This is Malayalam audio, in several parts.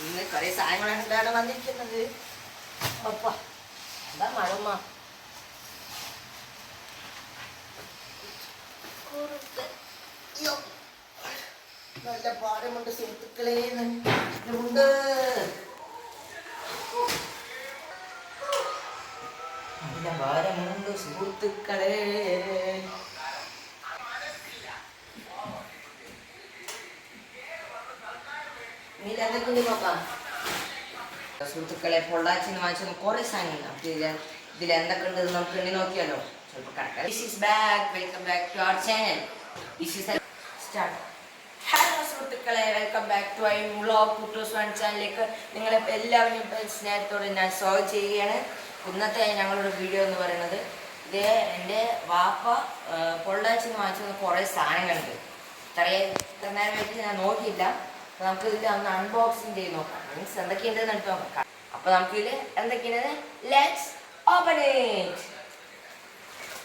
ഇന്ന് കുറേ സാധനങ്ങളാണ് വന്നിരിക്കുന്നത്. അപ്പ എന്താ മഴമ്മ. നല്ല പാടമുണ്ട് സുഹൃത്തുക്കളെ ഉണ്ട് നല്ല ഭാരമുണ്ട് സുഹൃത്തുക്കളെ. സുഹൃത്തുക്കളെ പൊള്ളാച്ചിന്ന് വാങ്ങിച്ചു കുറെ സാധനങ്ങൾ ഇതിൽ എന്തൊക്കെ ഉണ്ട് നമുക്ക് എണ്ണി നോക്കിയാലോ. This is back welcome back to channel start hello സുഹൃത്തുക്കളെ. Welcome back to I vlog Kuttoos one ചാനലിലേക്ക് നിങ്ങളെ എല്ലാവരും സ്നേഹത്തോടെ ഞാൻ സ്വാഗതം ചെയ്യുകയാണ്. ഇന്നത്തെ ഞങ്ങളുടെ വീഡിയോ എന്ന് പറയുന്നത് ഇത് എന്റെ വാപ്പ പൊള്ളാച്ചിന്ന് വാങ്ങിച്ചു കുറേ സാധനങ്ങളുണ്ട്. ഇത്രയും ഇത്ര നേരമായിട്ട് ഞാൻ നോക്കിയില്ല. നമുക്ക് ഇതിൽ ഒന്ന് അൺബോക്സിങ് ചെയ്ത് നോക്കാം. മീൻസ് എന്തൊക്കെയുണ്ടെന്ന് എടുത്ത് നോക്കാം. അപ്പൊ നമുക്ക് ഇതിൽ എന്തൊക്കെയാണ് ലെറ്റ്സ് ഓപ്പൺ ഇറ്റ്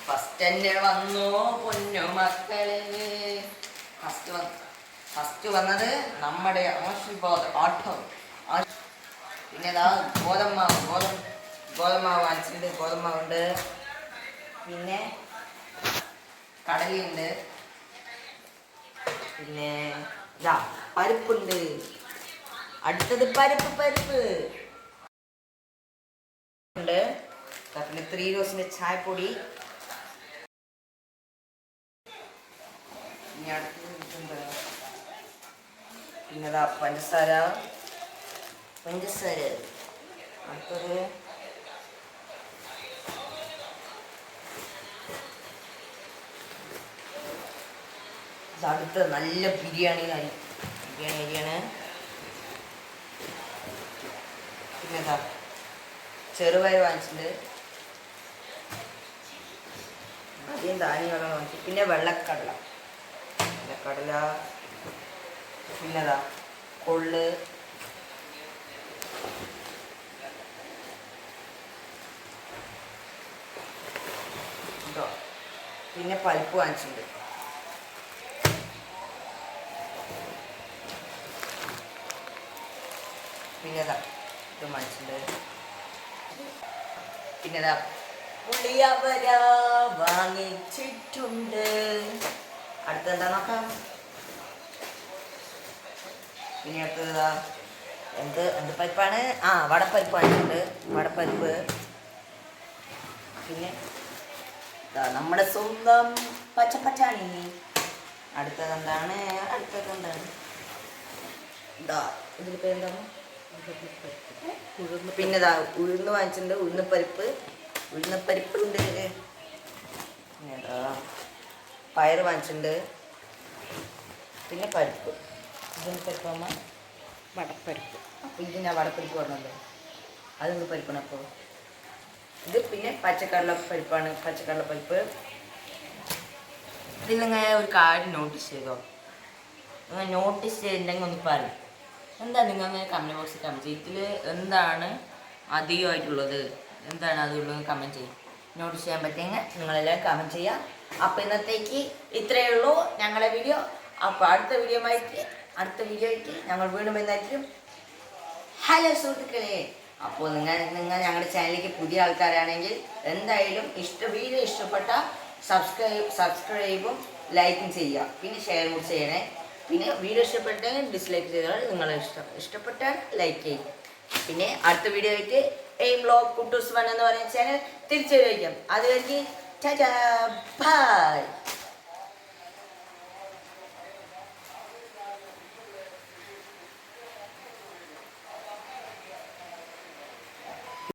ഫസ്റ്റ് തന്നെ വന്നു പൊന്നു മക്കളെ. ഫസ്റ്റ് വന്നു ഫസ്റ്റ് വന്നത് നമ്മുടെ ആശുബോധ ഓട്ടോ പിന്നെ ഇതാ ഗോതമ്മാവ്. ഗോതമ്പ് ഗോതമ്മാവ് വാങ്ങിച്ചിട്ടുണ്ട്. ഗോതമ്മാവുണ്ട്. പിന്നെ കടലുണ്ട് പിന്നെ ഇതാ പരിപ്പുണ്ട്. അടുത്തത് പരിപ്പ് പരിപ്പ്. ഉണ്ട്. പിന്നെ ത്രീ റോസിന്റെ ചായപ്പൊടി. ഇനി അടുത്തത്? പിന്നെ പഞ്ചസാര. പഞ്ചസാര. അടുത്തത് അടുത്ത നല്ല ബിരിയാണി അരി ബിരിയാണി അരിയാണ്. പിന്നെ എന്താ ചെറുപയർ വാങ്ങിച്ചിട്ടുണ്ട്. അധികം ധാന്യങ്ങളാണ് വാങ്ങിച്ചു. പിന്നെ വെള്ളക്കടല. വെള്ളക്കടല. പിന്നെതാ കൊള്ള്. പിന്നെ പരിപ്പ് വാങ്ങിച്ചിട്ടുണ്ട്. പിന്നെതാ ഇത് പിന്നെ പിന്നെതാ പുളിയവര വാങ്ങിച്ചിട്ടുണ്ട്. അടുത്തെന്താ നോക്കാം? പിന്നെ അടുത്തത് എന്ത് എന്ത് പരിപ്പാണ്? ആ വടപ്പരിപ്പ് വാങ്ങിയിട്ടുണ്ട്. വടപ്പരിപ്പ്. പിന്നെ നമ്മുടെ സ്വന്തം പച്ചപ്പച്ചാണി അടുത്തത് എന്താണ്? അടുത്തത് എന്താണ്? ഇതാ ഇതിൽ പേരെന്താണ്? പിന്നെ ഇതാ ഉഴുന്ന് വാങ്ങിച്ചിട്ടുണ്ട് ഉഴുന്ന പരിപ്പ്. ഉണ്ട് ഇതാ പയർ വാങ്ങിച്ചിട്ടുണ്ട്. പിന്നെ പരിപ്പ്. ഉഴുന്ന പരിപ്പ് വടപ്പരിപ്പ്. അപ്പോൾ ഇത് ഞാൻ വടപ്പരിപ്പ് പറഞ്ഞല്ലോ. അതൊന്ന് പരിപ്പാണ് അപ്പോൾ ഇത് പിന്നെ പച്ചക്കടല പരിപ്പാണ് പച്ചക്കടല പരിപ്പ്. ഇതിൽ നിങ്ങൾ ഒരു കാര്യം നോട്ടീസ് ചെയ്തോ? നിങ്ങൾ നോട്ടീസ് ചെയ്തിട്ടുണ്ടെങ്കിൽ ഒന്ന് പറയും. എന്താ നിങ്ങൾ കമന്റ് ബോക്സിൽ കമന്റ് ചെയ്യും. ഇതിൽ എന്താണ് അധികമായിട്ടുള്ളത്? എന്താണ് അതുള്ളത് കമന്റ് ചെയ്യും. നോട്ടീസ് ചെയ്യാൻ പറ്റിയെങ്കിൽ നിങ്ങളെല്ലാം കമന്റ് ചെയ്യുക. അപ്പോൾ ഇന്നത്തേക്ക് ഇത്രയേ ഉള്ളൂ. ഞങ്ങളുടെ വീഡിയോ അപ്പോൾ അടുത്ത വീഡിയോ ആയിട്ട് അടുത്ത വീഡിയോ ആയിട്ട് ഞങ്ങൾ വീണ്ടും എന്തായിരിക്കും ഹലോ സുഹൃത്തുക്കളെ. അപ്പോൾ നിങ്ങൾ നിങ്ങൾ ഞങ്ങളുടെ ചാനലിലേക്ക് പുതിയ ആൾക്കാരാണെങ്കിൽ എന്തായാലും ഇഷ്ട വീഡിയോ ഇഷ്ടപ്പെട്ട സബ്സ്ക്രൈബ് സബ്സ്ക്രൈബും ലൈക്കും ചെയ്യുക. പിന്നെ ഷെയർ കൂടി ചെയ്യണേ. പിന്നെ വീഡിയോ ഇഷ്ടപ്പെട്ടെങ്കിൽ ഡിസ്ലൈക്ക് ചെയ്താൽ നിങ്ങളെ ഇഷ്ടം. ഇഷ്ടപ്പെട്ടാൽ ലൈക്ക് ചെയ്യും. പിന്നെ അടുത്ത വീഡിയോ ആയിട്ട് എയിം ബ്ലോഗ് കുട്ടൂസ് വൺ എന്ന് പറയുന്ന ചാനൽ തിരിച്ചു വയ്ക്കാം അതുവരെയ്ക്ക് ബൈ